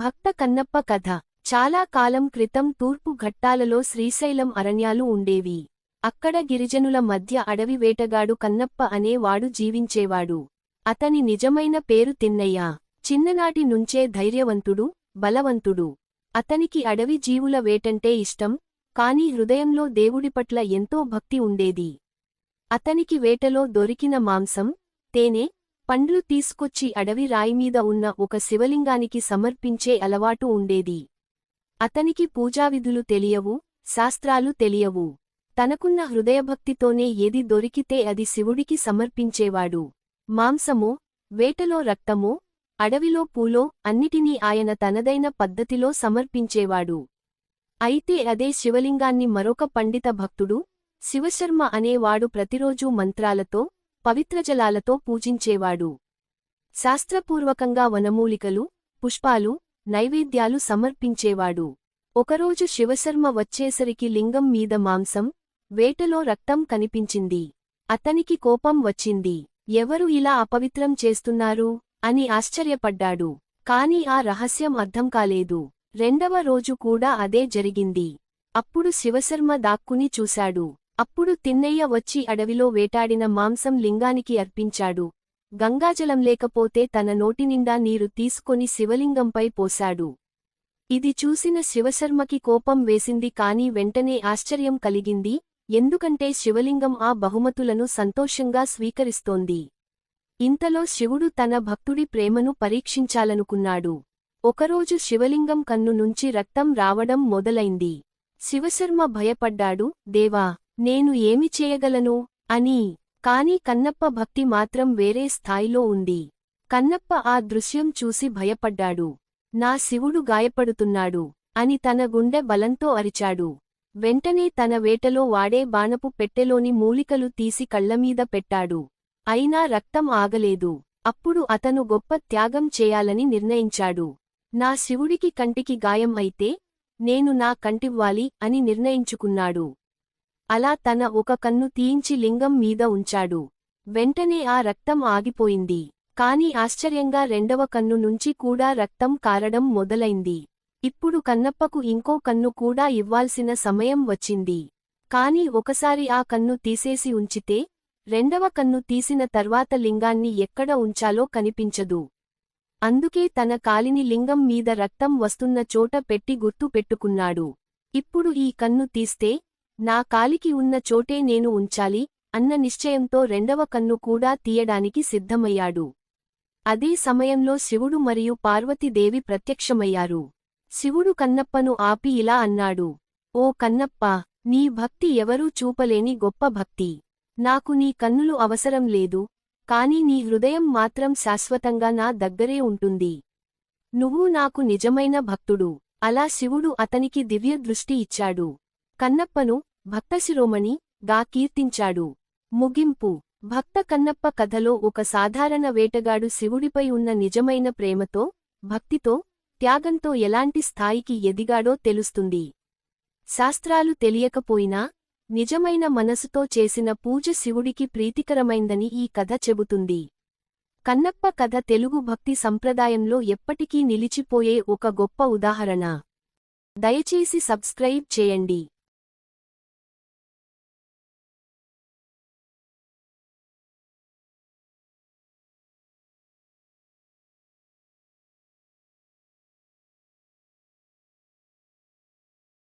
భక్త కన్నప్ప కథ. చాలా కాలం క్రితం తూర్పు ఘట్టాలలో శ్రీశైలం అరణ్యాలు ఉండేవి. అక్కడ గిరిజనుల మధ్య అడవి వేటగాడు కన్నప్ప అనేవాడు జీవించేవాడు. అతని నిజమైన పేరు తిన్నయ్య. చిన్ననాటి నుంచే ధైర్యవంతుడు బలవంతుడు. అతనికి అడవి జీవుల వేటంటే ఇష్టం కాని హృదయంలో దేవుడిపట్ల ఎంతో భక్తి ఉండేది. అతనికి వేటలో దొరికిన మాంసం తేనె పండ్లు తీసుకొచ్చి అడవి రాయిమీద ఉన్న ఒక శివలింగానికి సమర్పించే అలవాటు ఉండేది. అతనికి పూజావిధులు తెలియవు శాస్త్రాలు తెలియవు. తనకున్న హృదయభక్తితోనే ఏది దొరికితే అది శివుడికి సమర్పించేవాడు. మాంసమో వేటలో రక్తమో అడవిలో పూలో అన్నిటినీ ఆయన తనదైన పద్ధతిలో సమర్పించేవాడు. అయితే అదే శివలింగాన్ని మరొక పండిత భక్తుడు శివశర్మ అనేవాడు ప్రతిరోజూ మంత్రాలతో పవిత్రజలాలతో పూజించేవాడు. శాస్త్రపూర్వకంగా వనమూలికలు పుష్పాలు నైవేద్యాలు సమర్పించేవాడు. ఒకరోజు శివశర్మ వచ్చేసరికి లింగం మీద మాంసం వేటలో రక్తం కనిపించింది. అతనికి కోపం వచ్చింది. ఎవరు ఇలా అపవిత్రం చేస్తున్నారు? అని ఆశ్చర్యపడ్డాడు. కాని ఆ రహస్యం అర్థం కాలేదు. రెండవ రోజు కూడా అదే జరిగింది. అప్పుడు శివశర్మ దాక్కుని చూశాడు. అప్పుడు తిన్నయ్య వచ్చి అడవిలో వేటాడిన మాంసం లింగానికి అర్పించాడు. గంగాజలం లేకపోతే తన నోటినిండా నీరు తీసుకొని శివలింగంపై పోశాడు. ఇది చూసిన శివశర్మకి కోపం వేసింది కాని వెంటనే ఆశ్చర్యం కలిగింది. ఎందుకంటే శివలింగం ఆ బహుమతులను సంతోషంగా స్వీకరిస్తోంది. ఇంతలో శివుడు తన భక్తుడి ప్రేమను పరీక్షించాలనుకున్నాడు. ఒకరోజు శివలింగం కన్ను నుంచి రక్తం రావడం మొదలైంది. శివశర్మ భయపడ్డాడు దేవా నేను ఏమి చేయగలను? అని. కాని కన్నప్ప భక్తి మాత్రం వేరే స్థాయిలో ఉంది. కన్నప్ప ఆ దృశ్యం చూసి భయపడ్డాడు. నా శివుడు గాయపడుతున్నాడు. అని తన గుండె బలంతో అరిచాడు. వెంటనే తన వేటలో వాడే బాణపు పెట్టెలోని మూలికలు తీసి కళ్ళమీద పెట్టాడు. అయినా రక్తం ఆగలేదు. అప్పుడు అతను గొప్ప త్యాగం చేయాలని నిర్ణయించాడు. నా శివుడికి కంటికి గాయం అయితే నేను నా కంటివ్వాలి అని నిర్ణయించుకున్నాడు. అలా తన ఒక కన్ను తీయించి లింగం మీద ఉంచాడు. వెంటనే ఆ రక్తం ఆగిపోయింది. కాని ఆశ్చర్యంగా రెండవ కన్ను నుంచి కూడా రక్తం కారడం మొదలైంది. ఇప్పుడు కన్నప్పకు ఇంకో కన్ను కూడా ఇవ్వాల్సిన సమయం వచ్చింది. కాని ఒకసారి ఆ కన్ను తీసేసి ఉంచితే రెండవ కన్ను తీసిన తర్వాత లింగాన్ని ఎక్కడ ఉంచాలో కనిపించదు. అందుకే తన కాలిని లింగం మీద రక్తం వస్తున్న చోట పెట్టి గుర్తు పెట్టుకున్నాడు. ఇప్పుడు ఈ కన్ను తీస్తే నా కాలికి ఉన్న చోటే నేను ఉంచాలి అన్న నిశ్చయంతో రెండవ కన్ను కూడా తీయడానికి సిద్ధమయ్యాడు. అదే సమయంలో శివుడు మరియు పార్వతీదేవి ప్రత్యక్షమయ్యారు. శివుడు కన్నప్పను ఆపి ఇలా అన్నాడు ఓ కన్నప్ప నీ భక్తి ఎవరూ చూపలేని గొప్ప భక్తి. నాకు నీ కన్నులు అవసరం లేదు కాని నీ హృదయం మాత్రం శాశ్వతంగా నా దగ్గరే ఉంటుంది. నువ్వు నాకు నిజమైన భక్తుడు. అలా శివుడు అతనికి దివ్య దృష్టి ఇచ్చాడు. కన్నప్పను భక్తశిరోమణి గా కీర్తించాడు. ముగింపు. భక్త కన్నప్ప కథలో ఒక సాధారణ వేటగాడు శివుడిపై ఉన్న నిజమైన ప్రేమతో భక్తితో త్యాగంతో ఎలాంటి స్థాయికి ఎదిగాడో తెలుస్తుంది. శాస్త్రాలు తెలియకపోయినా నిజమైన మనసుతో చేసిన పూజ శివుడికి ప్రీతికరమైందని ఈ కథ చెబుతుంది. కన్నప్ప కథ తెలుగు భక్తి సంప్రదాయంలో ఎప్పటికీ నిలిచిపోయే ఒక గొప్ప ఉదాహరణ. దయచేసి సబ్స్క్రైబ్ చేయండి.